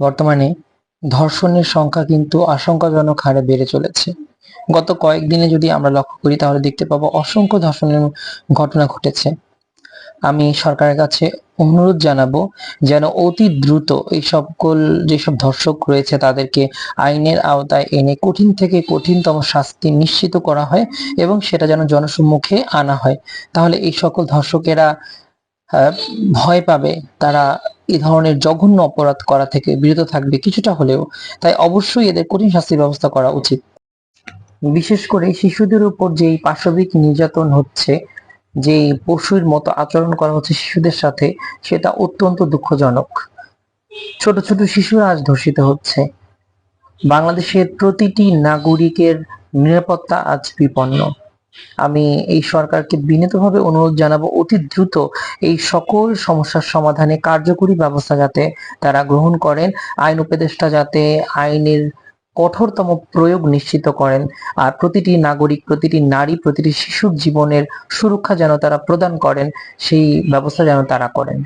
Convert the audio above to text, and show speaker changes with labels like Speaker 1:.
Speaker 1: বর্তমানে ধর্ষণের সংখ্যা কিন্তু আশঙ্কাজনক হারে বেড়ে চলেছে। গত কয়েকদিনে যদি আমরা লক্ষ্য করি, তাহলে দেখতে পাবো অসংখ্য ধর্ষণের ঘটনা ঘটেছে। আমি সরকারের কাছে অনুরোধ জানাব যেন অতি দ্রুত এই সকল যেসব ধর্ষক রয়েছে, তাদেরকে আইনের আওতায় এনে কঠিন থেকে কঠিনতম শাস্তি নিশ্চিত করা হয় এবং সেটা যেন জনসম্মুখে আনা হয়। তাহলে এই সকল ধর্ষকেরা ভয় পাবে, তারা এই ধরনের জঘন্য অপরাধ করা থেকে বিরত থাকবে কিছুটা হলেও, তাই অবশ্যই এদের কঠিন শাস্তির ব্যবস্থা করা উচিত। বিশেষ করে শিশুদের উপর যেই পাশবিক নির্যাতন হচ্ছে যে পশুর মতো আচরণ করা হচ্ছে শিশুদের সাথে, সেটা অত্যন্ত দুঃখজনক। ছোট ছোট শিশুরা আজ ধর্ষিত হচ্ছে। বাংলাদেশের প্রতিটি নাগরিকের নিরাপত্তা আজ বিপন্ন। আমি এই সরকারকে বিনীতভাবে অনুরোধ জানাব, অতি দ্রুত এই সকল সমস্যার সমাধানে কার্যকরী ব্যবস্থা যাতে তারা গ্রহণ করেন, আইন উপদেষ্টা যাতে আইনের কঠোরতম প্রয়োগ নিশ্চিত করেন, আর প্রতিটি নাগরিক, প্রতিটি নারী, প্রতিটি শিশুর জীবনের সুরক্ষা যেন তারা প্রদান করেন, সেই ব্যবস্থা যেন তারা করেন।